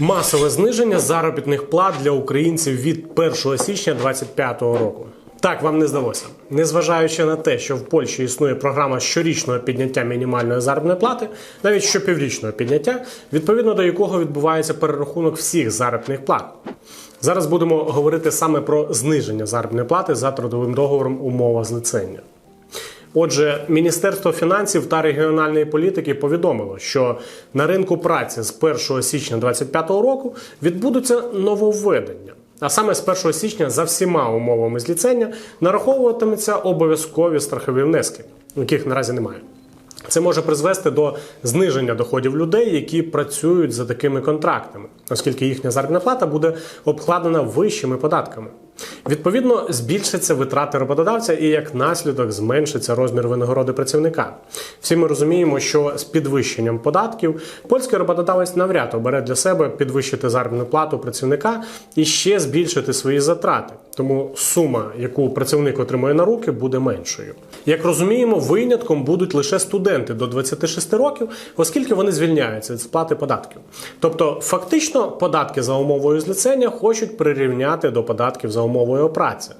Масове зниження заробітних плат для українців від 1 січня 2025 року. Так вам не здалося, незважаючи на те, що в Польщі існує програма щорічного підняття мінімальної заробітної плати, навіть щопіврічного підняття, відповідно до якого відбувається перерахунок всіх заробітних плат. Зараз будемо говорити саме про зниження заробітної плати за трудовим договором умова злицення. Отже, Міністерство фінансів та регіональної політики повідомило, що на ринку праці з 1 січня 2025 року відбудуться нововведення. А саме з 1 січня за всіма умовами зліцення нараховуватимуться обов'язкові страхові внески, яких наразі немає. Це може призвести до зниження доходів людей, які працюють за такими контрактами, оскільки їхня заробітна плата буде обкладена вищими податками. Відповідно, збільшаться витрати роботодавця і як наслідок зменшиться розмір винагороди працівника. Всі ми розуміємо, що з підвищенням податків польський роботодавець навряд обере для себе підвищити заробітну плату працівника і ще збільшити свої затрати. Тому сума, яку працівник отримує на руки, буде меншою. Як розуміємо, винятком будуть лише студенти до 26 років, оскільки вони звільняються від сплати податків. Тобто, фактично, податки за умовою злицення хочуть прирівняти до податків за умовою праці.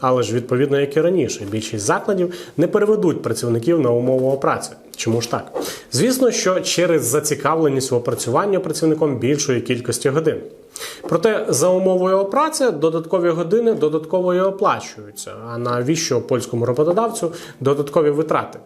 Але ж відповідно, як і раніше, більшість закладів не переведуть працівників на умову праці. Чому ж так? Звісно, що через зацікавленість в опрацюванні працівником більшої кількості годин. Проте за умовою праці додаткові години додатково і оплачуються. А навіщо польському роботодавцю додаткові витрати?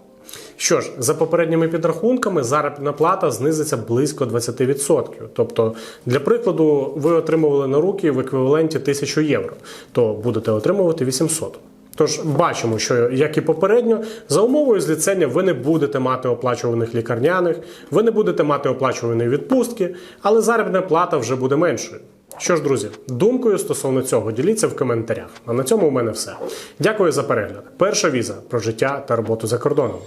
Що ж, за попередніми підрахунками, заробітна плата знизиться близько 20%. Тобто, для прикладу, ви отримували на руки в еквіваленті 1000 євро, то будете отримувати 800. Тож бачимо, що як і попередньо, за умовою зліцення ви не будете мати оплачуваних лікарняних, ви не будете мати оплачуваної відпустки, але заробітна плата вже буде меншою. Що ж, друзі, думкою стосовно цього діліться в коментарях. А на цьому у мене все. Дякую за перегляд. Перша віза про життя та роботу за кордоном.